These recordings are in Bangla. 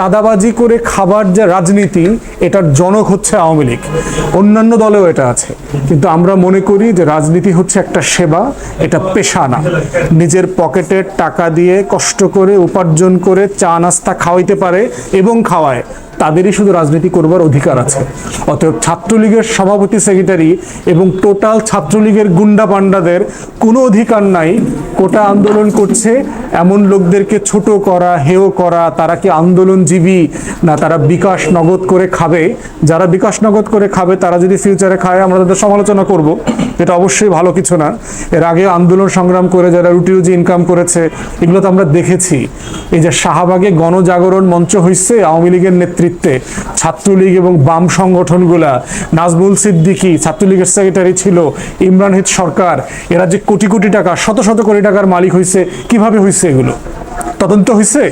চাঁদাবাজি করে খাবার যে রাজনীতি, এটার জনক হচ্ছে আওয়ামী লীগ। অন্যান্য দলেও এটা আছে। কিন্তু আমরা মনে করি যে রাজনীতি হচ্ছে একটা সেবা, এটা পেশা না। নিজের পকেটের টাকা দিয়ে কষ্ট করে উপার্জন করে চা নাস্তা খাওয়াইতে পারে এবং খাওয়ায়। তাদেরই শুধু রাজনীতি করবার অধিকার আছে। অতএব ছাত্রলীগের সভাপতি, সেক্রেটারি এবং টোটাল ছাত্রলীগের গুন্ডা পান্ডাদের কোনো অধিকার নাই। কোটা আন্দোলন করছে, এমন লোকদেরকে ছোট করা, হেয় করা, তারা কি আন্দোলনজীবী? না, তারা বিকাশ নগদ করে খাবে। যারা বিকাশ নগদ করে খাবে, তারা যদি ফিউচারে খায়, আমরা তাদের সমালোচনা করব। এটা অবশ্যই ভালো কিছু না। এর আগে আন্দোলন সংগ্রাম করে যারা রুটি রুজি ইনকাম করেছে, এগুলো তো আমরা দেখেছি। এই যে শাহবাগে গণজাগরণ মঞ্চ হয়েছে আওয়ামী লীগের নেতৃত্বে ছাত্রলীগ এবং বাম সংগঠনগুলা। নাজমুল সিদ্দিকী ছাত্রলীগের সেক্রেটারি ছিল ইমরান হিদ সরকার। এরা যে কোটি কোটি টাকা, শত শত কোটি টাকার মালিক হয়েছে কীভাবে হয়েছে এগুলো? তদন্ত হয়েছে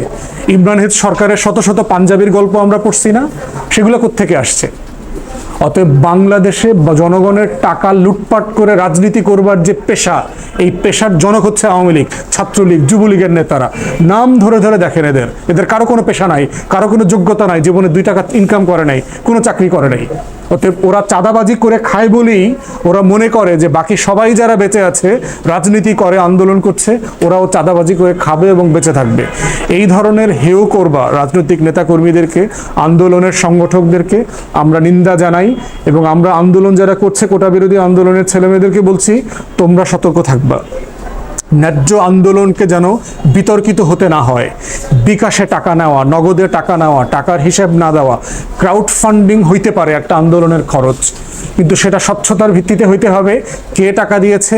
ইমরান হিদ সরকারের শত শত পাঞ্জাবির গল্প আমরা পড়ছি না? সেগুলো কোত্থেকে আসছে? অতএব বাংলাদেশে জনগণের টাকা লুটপাট করে রাজনীতি করবার যে পেশা, এই পেশার জনক হচ্ছে আওয়ামী লীগ, ছাত্রলীগ, যুবলীগের নেতারা। নাম ধরে ধরে দেখেন এদের। এদের কারও কোনো পেশা নাই, কারও কোনো যোগ্যতা নাই, জীবনে দুই টাকা ইনকাম করে নাই, কোনো চাকরি করে নাই। অতএব ওরা চাঁদাবাজি করে খায় বলেই ওরা মনে করে যে বাকি সবাই যারা বেঁচে আছে, রাজনীতি করে, আন্দোলন করছে, ওরাও চাঁদাবাজি করে খাবে এবং বেঁচে থাকবে। এই ধরনের হেয় করবা রাজনৈতিক নেতাকর্মীদেরকে, আন্দোলনের সংগঠকদেরকে আমরা নিন্দা জানাই। এবং আমরা আন্দোলন যারা করছে কোটা বিরোধী আন্দোলনের ছেলেমেয়েদেরকে বলছি, তোমরা সতর্ক থাকবা। ন্যায্য আন্দোলনকে যেন বিতর্কিত হতে না হয়। বিকাশে টাকা নেওয়া, নগদে টাকা নেওয়া, টাকার হিসাব না দেওয়া ক্রাউড ফান্ডিং হইতে পারে একটা আন্দোলনের খরচ। কিন্তু সেটা স্বচ্ছতার ভিত্তিতে হইতে হবে। কে টাকা দিয়েছে,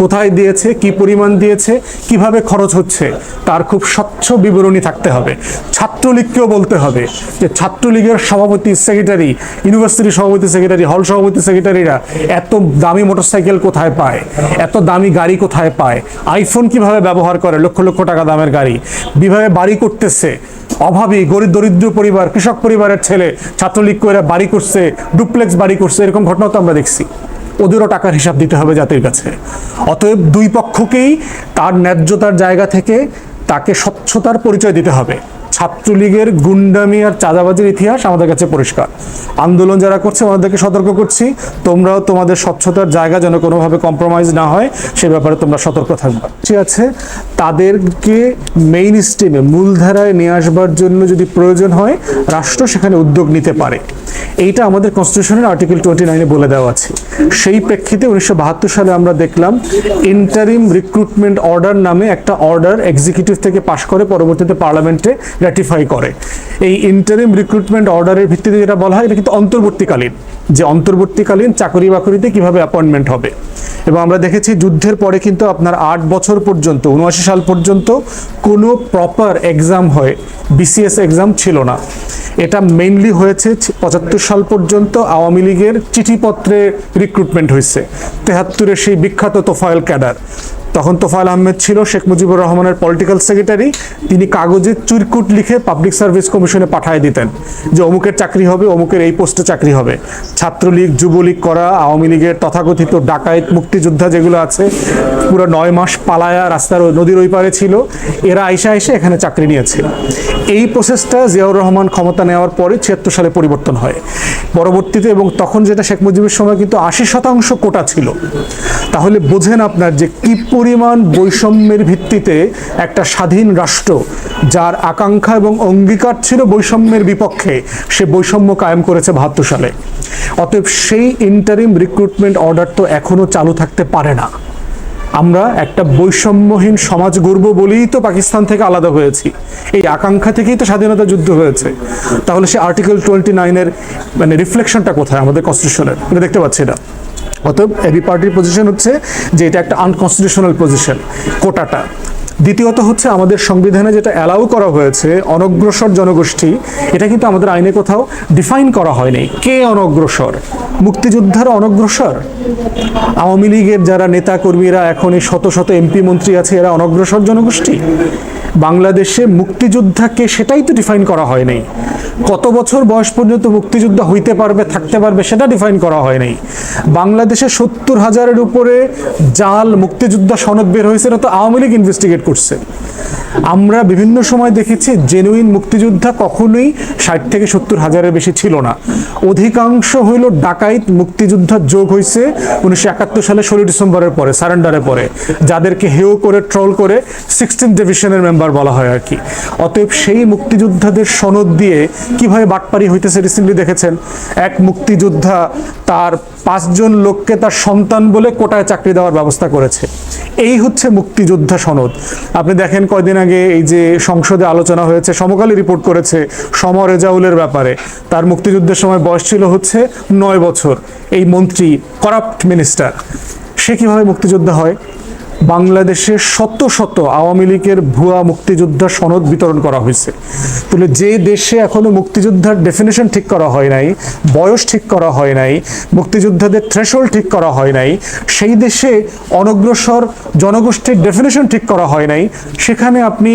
কোথায় দিয়েছে, কি পরিমাণ দিয়েছে, কীভাবে খরচ হচ্ছে, তার খুব স্বচ্ছ বিবরণী থাকতে হবে। ছাত্রলীগকেও বলতে হবে যে ছাত্রলীগের সভাপতি সেক্রেটারি ইউনিভার্সিটি সভাপতি সেক্রেটারি হল সভাপতি সেক্রেটারিরা এত দামি মোটরসাইকেল কোথায় পায়? এত দামি গাড়ি কোথায় পায়? আইফোন কীভাবে ব্যবহার করে? লক্ষ লক্ষ টাকা দামের গাড়ি। বিভাবে বাড়ি করতেছে। অভাবী, গরিব, দরিদ্র পরিবার, কৃষক পরিবারের ছেলে, ছাত্রলীগ করে বাড়ি করছে, ডুপ্লেক্স বাড়ি করছে, এরকম ঘটনা তো আমরা দেখছি। ওদেরও টাকার হিসাব দিতে হবে জাতির কাছে। অতএব দুই পক্ষকেই তার ন্যায্যতার জায়গা থেকে তাকে স্বচ্ছতার পরিচয় দিতে হবে। ছাত্রলীগের গুন্ডামি আর চাঁদাবাজির ইতিহাস আমাদের কাছে পরিষ্কার। আন্দোলন যারা করছে, আমাদেরকে সতর্ক করছি। তোমরাও তোমাদের স্বচ্ছতার জায়গা যেন কোনোভাবে কম্প্রোমাইজ না হয়, সে ব্যাপারে তোমরা সতর্ক থাকবে। ঠিক আছে? তাদেরকে মেইন স্ট্রিমে মূলধারায় নিয়ে আসবার জন্য যদি প্রয়োজন হয়, রাষ্ট্র সেখানে উদ্যোগ নিতে পারে। এইটা আমাদের কনস্টিটিউশনের আর্টিকেল টোয়েন্টি নাইনে বলে দেওয়া আছে। সেই প্রেক্ষিতে উনিশশো বাহাত্তর সালে আমরা দেখলাম ইন্টারিম রিক্রুটমেন্ট অর্ডার নামে একটা অর্ডার এক্সিকিউটিভ থেকে পাশ করে পরবর্তীতে পার্লামেন্টে র্যাটিফাই করে। এই ইন্টারিম রিক্রুটমেন্ট অর্ডারের ভিত্তিতে যেটা বলা হয়, এটা কিন্তু অন্তর্বর্তীকালীন। যে অন্তর্বর্তীকালীন চাকরি বাকরিতে কীভাবে অ্যাপয়েন্টমেন্ট হবে। এবং আমরা দেখেছি যুদ্ধের পরে কিন্তু আপনার আট বছর পর্যন্ত উনআশি সাল পর্যন্ত কোনো প্রপার এক্সাম হয় বিসিএস এক্সাম ছিল না। এটা মেইনলি হয়েছে পঁচাত্তর সাল পর্যন্ত আওয়ামী লীগের চিঠিপত্রে রিক্রুটমেন্ট হয়েছে। তেহাত্তরের সেই বিখ্যাত তোফায়েল ক্যাডার। তখন তোফায়েল আহমেদ ছিল শেখ মুজিবুর রহমানের পলিটিক্যাল সেক্রেটারি তিনি কাগজে চুরকুট লিখে পাবলিক সার্ভিস কমিশনে পাঠিয়ে দিতেন যে অমুকের চাকরি হবে, অমুকের এই পোস্টে চাকরি হবে। ছাত্রলীগ, যুবলীগ করা, আওয়ামী লীগের তথাকথিত ডাকায়েত, মুক্তিযোদ্ধা যেগুলো আছে, পুরো নয় মাস পালায়া রাস্তার নদীর ওই পারে ছিল, এরা আইসা এসে এখানে চাকরি নিয়েছে। এই প্রসেসটা জিয়াউর রহমান ক্ষমতা নেওয়ার পরে ছিয়াত্তর সালে পরিবর্তন হয়। পরবর্তীতে এবং তখন যেটা শেখ মুজিবের সময় কিন্তু আশি শতাংশ কোটা ছিল। তাহলে বোঝেন আপনার যে কি পরিমাণ বৈষম্যের ভিত্তিতে একটা স্বাধীন রাষ্ট্র, যার আকাঙ্ক্ষা এবং অঙ্গীকার ছিল বৈষম্যের বিপক্ষে, সে বৈষম্য কায়েম করেছে বাহাত্তর সালে। অতএব সেই ইন্টারিম রিক্রুটমেন্ট অর্ডার তো এখনও চালু থাকতে পারে না। আমরা একটা বৈষম্যহীন সমাজ গড়ব বলেই তো পাকিস্তান থেকে আলাদা হয়েছি। এই আকাঙ্ক্ষা থেকেই তো স্বাধীনতা যুদ্ধ হয়েছে। তাহলে সে আর্টিকেল টোয়েন্টি নাইনের মানে রিফ্লেকশনটা কোথায় আমাদের কনস্টিটিউশনের দেখতে পাচ্ছি এটা। অতএব এবি পার্টির পজিশন হচ্ছে যে এটা একটা আনকনস্টিটিউশনাল পজিশন কোটাটা। দ্বিতীয়ত হচ্ছে আমাদের সংবিধানে যেটা অ্যালাউ করা হয়েছে, অনগ্রসর জনগোষ্ঠী, এটা কিন্তু আমাদের আইনে কোথাও ডিফাইন করা হয়নি। কে অনগ্রসর? মুক্তিযোদ্ধারা অনগ্রসর? আওয়ামী লীগের যারা নেতা কর্মীরা এখন এই শত শত এমপি মন্ত্রী আছে, এরা অনগ্রসর জনগোষ্ঠী? বাংলাদেশে মুক্তিযোদ্ধাকে সেটাই তো ডিফাইন করা হয় নাই কত বছর বয়স পর্যন্ত মুক্তিযোদ্ধা হইতে পারবে, থাকতে পারবে, সেটা ডিফাইন করা হয় নাই। বাংলাদেশে সত্তর হাজারের উপরে জাল মুক্তিযোদ্ধা সনদ বের হয়েছে না তো আওয়ামী লীগ ইনভেস্টিগেট করছে। আমরা বিভিন্ন সময় দেখেছি জেনুইন মুক্তিযোদ্ধা কখনোই ষাট থেকে সত্তর হাজারের বেশি ছিল না। অধিকাংশ হইল ডাকাইত, মুক্তিযোদ্ধা যোগ হয়েছে উনিশশো একাত্তর সালে ষোলো ডিসেম্বরের পরে, সারেন্ডারের পরে, যাদেরকে হেও করে, ট্রল করে সিক্সটিন ডিভিশনের মেম্বার বলা হয় আর কি। অতএব সেই মুক্তিযোদ্ধাদের সনদ দিয়ে কীভাবে বাটপারি হইতেছে রিসেন্টলি দেখেছেন? এক মুক্তিযোদ্ধা তার পাঁচজন লোককে তার সন্তান বলে কোটায় চাকরি দেওয়ার ব্যবস্থা করেছে। এই হচ্ছে মুক্তিযোদ্ধা সনদ। আপনি দেখেন কয়দিন আগে এই যে সংসদে আলোচনা হয়েছে সমকালী রিপোর্ট করেছে সম রেজাউলের ব্যাপারে। তার মুক্তিযুদ্ধের সময় বয়স ছিল হচ্ছে নয় বছর। এই মন্ত্রী করাপ্ট মিনিস্টার সে কীভাবে মুক্তিযোদ্ধা হয়? বাংলাদেশে শত শত আওয়ামী লীগের ভুয়া মুক্তিযোদ্ধা সনদ বিতরণ করা হয়েছে। তাহলে যে দেশে এখনও মুক্তিযোদ্ধার ডেফিনেশন ঠিক করা হয় নাই, বয়স ঠিক করা হয় নাই মুক্তিযোদ্ধাদের থ্রেশহোল্ড ঠিক করা হয় নাই, সেই দেশে অনগ্রসর জনগোষ্ঠীর ডেফিনেশন ঠিক করা হয় নাই, সেখানে আপনি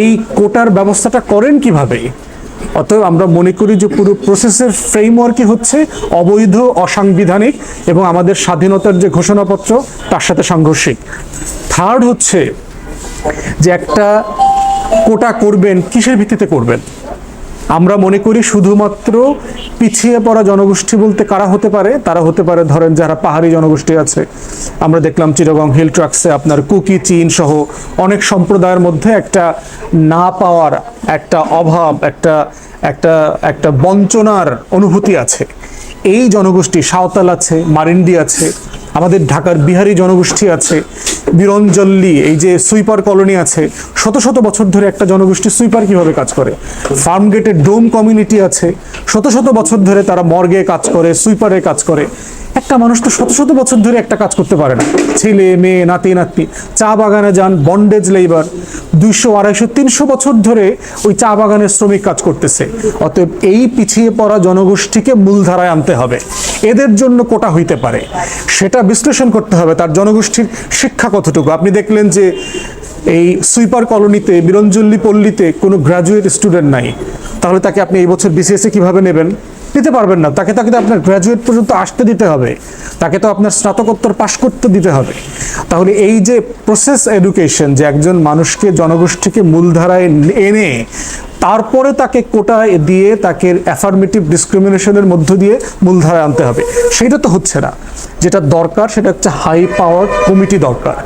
এই কোটার ব্যবস্থাটা করেন কীভাবে? অতএব আমরা মনে করি যে পুরো প্রসেসের ফ্রেমওয়ার্কই হচ্ছে অবৈধ, অসাংবিধানিক এবং আমাদের স্বাধীনতার যে ঘোষণাপত্র, তার সাথে সাংঘর্ষিক। থার্ড হচ্ছে যে একটা কোটা করবেন, কিসের ভিত্তিতে করবেন? আমরা মনে করি শুধুমাত্র পিছিয়ে পড়া জনগোষ্ঠী বলতে কারা হতে পারে, তারা হতে পারে ধরেন যারা পাহাড়ি জনগোষ্ঠী আছে। আমরা দেখলাম চিরগং হিল ট্রাক্সে আপনার কুকি, চীন সহ অনেক সম্প্রদায়ের মধ্যে একটা না পাওয়ার একটা অভাব, একটা একটা একটা বঞ্চনার অনুভূতি আছে। এই জনগোষ্ঠী সাঁওতাল আছে মারিন্ডি আছে আমাদের ঢাকার বিহারি জনগোষ্ঠী আছে, বীরঞ্জল্লি, এই যে সুইপার কলোনি আছে, শত শত বছর ধরে একটা জনগোষ্ঠী সুইপার কীভাবে কাজ করে? ফার্ম গেটের ডোম কমিউনিটি আছে, শত শত বছর ধরে তারা মর্গে কাজ করে, সুইপারে কাজ করে। একটা মানুষ তো শত শত বছর ধরে একটা কাজ করতে পারে না। ছেলে, মেয়ে, নাতি, নাতনি, চা বাগানে যান বন্ডেজ লেবার দুইশো, আড়াইশো, তিনশো বছর ধরে ওই চা বাগানের শ্রমিক কাজ করতেছে। অতএব এই পিছিয়ে পড়া জনগোষ্ঠীকে মূলধারায় আনতে হবে। এদের জন্য কোটা হইতে পারে। সেটা বিশ্লেষণ করতে হবে তার জনগোষ্ঠীর শিক্ষা কতটুকু। আপনি দেখলেন যে এই সুইপার কলোনিতে, বিরঞ্জল্লি পল্লীতে কোনো গ্রাজুয়েট স্টুডেন্ট নাই। তাহলে তাকে আপনি এই বছর বিসিএসে কীভাবে নেবেন? দিতে পারবেন না। তাকে তাকে তো আপনার গ্র্যাজুয়েট পর্যন্ত আসতে দিতে হবে। তাকে তো আপনার স্নাতকোত্তর পাশ করতে দিতে হবে। তাহলে এই যে প্রসেস এডুকেশন যে একজন মানুষকে জনগোষ্ঠীকে মূলধারায় এনে তারপরে তাকে কোটা দিয়ে তাকে অ্যাফার্মেটিভ ডিসক্রিমিনেশনের মধ্য দিয়ে মূলধারায় আনতে হবে। সেটা তো হচ্ছে না। যেটা দরকার সেটা হচ্ছে হাই পাওয়ার কমিটি দরকার।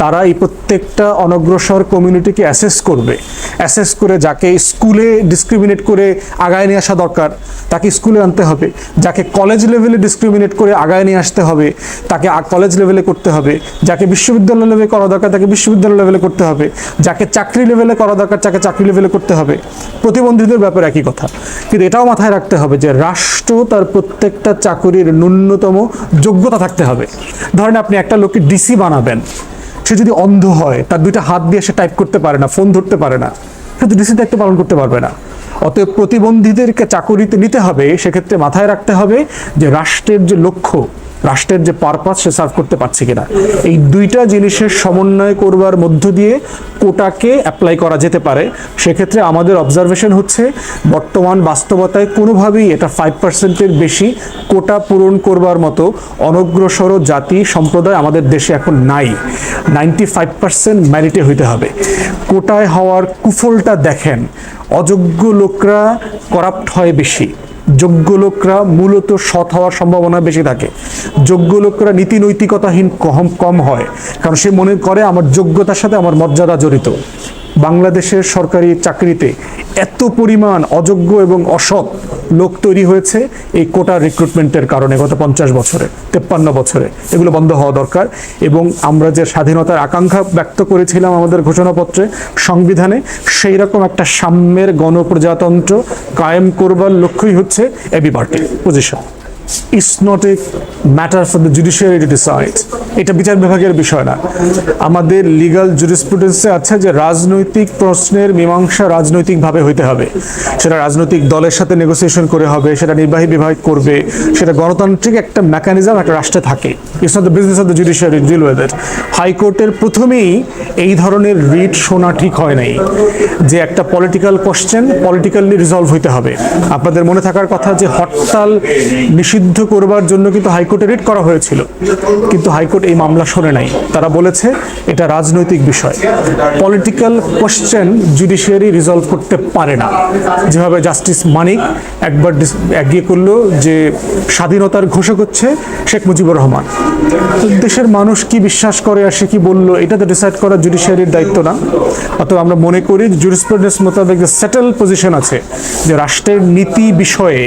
তারা এই প্রত্যেকটা অনগ্রসর কমিউনিটিকে অ্যাসেস করবে। অ্যাসেস করে যাকে স্কুলে ডিসক্রিমিনেট করে আগায় নিয়ে আসা দরকার, তাকে স্কুলে আনতে হবে। যাকে কলেজ লেভেলে ডিসক্রিমিনেট করে আগায় নিয়ে আসতে হবে, তাকে কলেজ লেভেলে করতে হবে। যাকে বিশ্ববিদ্যালয় লেভেলে করা দরকার, তাকে বিশ্ববিদ্যালয় লেভেলে করতে হবে। যাকে চাকরি লেভেলে করা দরকার, তাকে চাকরি লেভেলে করতে হবে। প্রতিবন্ধীদের ব্যাপারে একই কথা। কিন্তু এটাও মাথায় রাখতে হবে যে রাষ্ট্র তার প্রত্যেকটা চাকুরির ন্যূনতম যোগ্যতা থাকতে হবে। ধরেন আপনি একটা লোককে ডিসি বানাবেন, সে যদি অন্ধ হয়, তার দুইটা হাত দিয়ে সে টাইপ করতে পারে না ফোন ধরতে পারে না, সে তো ডিসি দায়িত্ব পালন করতে পারবে না। অতএব প্রতিবন্ধীদেরকে চাকুরিতে নিতে হবে, সেক্ষেত্রে মাথায় রাখতে হবে যে রাষ্ট্রের যে লক্ষ্য রাষ্ট্রের যে পারপাস সে সার্ভ করতে পারছে কিনা। এই দুইটা জিনিসের সমন্বয় করবার মধ্য দিয়ে কোটাকে অ্যাপ্লাই করা যেতে পারে। সেক্ষেত্রে আমাদের অবজারভেশন হচ্ছে, বর্তমান বাস্তবতায় কোনোভাবেই এটা ফাইভ পার্সেন্টের বেশি কোটা পূরণ করবার মতো অনগ্রসর জাতি সম্প্রদায় আমাদের দেশে এখন নাই। নাইনটি ফাইভ পার্সেন্ট ম্যারিটে হইতে হবে। কোটায় হওয়ার কুফলটা দেখেন, অযোগ্য লোকরা করাপ্ট হয় বেশি। যোগ্য লোকরা মূলত সৎ হওয়ার সম্ভাবনা বেশি থাকে। যোগ্য লোকরা নীতি নৈতিকতাহীন কম কম হয়, কারণ সে মনে করে আমার যোগ্যতার সাথে আমার মর্যাদা জড়িত। বাংলাদেশের সরকারি চাকরিতে এত পরিমাণ অযোগ্য এবং অসৎ লোক তৈরি হয়েছে এই কোটা রিক্রুটমেন্টের কারণে গত পঞ্চাশ বছরে, তেপ্পান্ন বছরে। এগুলো বন্ধ হওয়া দরকার এবং আমরা যে স্বাধীনতার আকাঙ্ক্ষা ব্যক্ত করেছিলাম আমাদের ঘোষণাপত্রে, সংবিধানে, সেই রকম একটা সাম্যের গণপ্রজাতন্ত্র কায়েম করবার লক্ষ্যই হচ্ছে এবি পার্টির position it's not a matter for the judiciary to decide এটা বিচার বিভাগের বিষয় না। আমাদের লিগাল জুরিসপ্রুডেন্সে আছে যে রাজনৈতিক প্রশ্নের মীমাংসা রাজনৈতিকভাবে হইতে হবে। সেটা রাজনৈতিক দলের সাথে নেগোসিয়েশন করে হবে, সেটা নির্বাহী বিভাগ করবে, সেটা গণতান্ত্রিক একটা মেকানিজম একটা রাষ্ট্রে থাকে। It's not the business of the judiciary deal with it হাইকোর্টের প্রথমেই এই ধরনের রিট শোনা ঠিক হয় নাই। যে একটা পলিটিক্যাল কোশ্চেন পলিটিক্যালি রিজলভ হইতে হবে। আপনাদের মনে থাকার কথা যে হরতাল নিষিদ্ধ করবার জন্য কিন্তু হাইকোর্টে রিট করা হয়েছিল। কিন্তু হাইকোর্ট এই মামলা শোনে নাই। তারা বলেছে, এটা রাজনৈতিক বিষয়। পলিটিক্যাল কোশ্চেন জুডিশিয়ারি রিজলভ করতে পারে না। যেভাবে জাস্টিস মানিক একবার এগিয়ে করল যে স্বাধীনতার ঘোষক হচ্ছে শেখ মুজিবুর রহমান। দেশের মানুষ কি বিশ্বাস করে আর সে কি বলল, এটা তো ডিসাইড করা জুডিশিয়ারির দায়িত্ব না। অথবা আমরা মনে করি জুরিসপ্রুডেন্স মোতাবেক যে সেটেল পজিশন আছে, যে রাষ্ট্রের নীতি বিষয়ে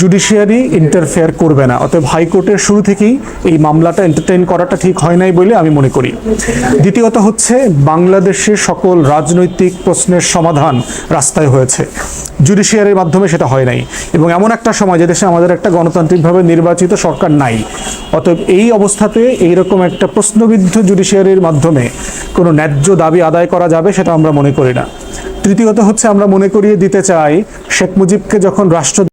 জুডিশিয়ারি ইন্টারফেয়ার করবে না। অতএব হাইকোর্টের শুরু থেকেই এই মামলাটা এন্টারটেইন করাটা ঠিক হয় নাই বলে আমি মনে করি। দ্বিতীয়ত হচ্ছে, বাংলাদেশের সকল রাজনৈতিক প্রশ্নের সমাধান রাস্তায় হয়েছে। জুডিশিয়ারির মাধ্যমে সেটা হয় নাই। এবং এমন একটা সময় যে দেশে আমাদের একটা গণতান্ত্রিকভাবে নির্বাচিত সরকার নাই। অতএব এই অবস্থাতে এইরকম একটা প্রশ্নবিদ্ধ জুডিশিয়ারির মাধ্যমে কোনো ন্যায্য দাবি আদায় করা যাবে সেটা আমরা মনে করি না। তৃতীয়ত হচ্ছে, আমরা মনে করিয়ে দিতে চাই, শেখ মুজিবকে যখন রাষ্ট্র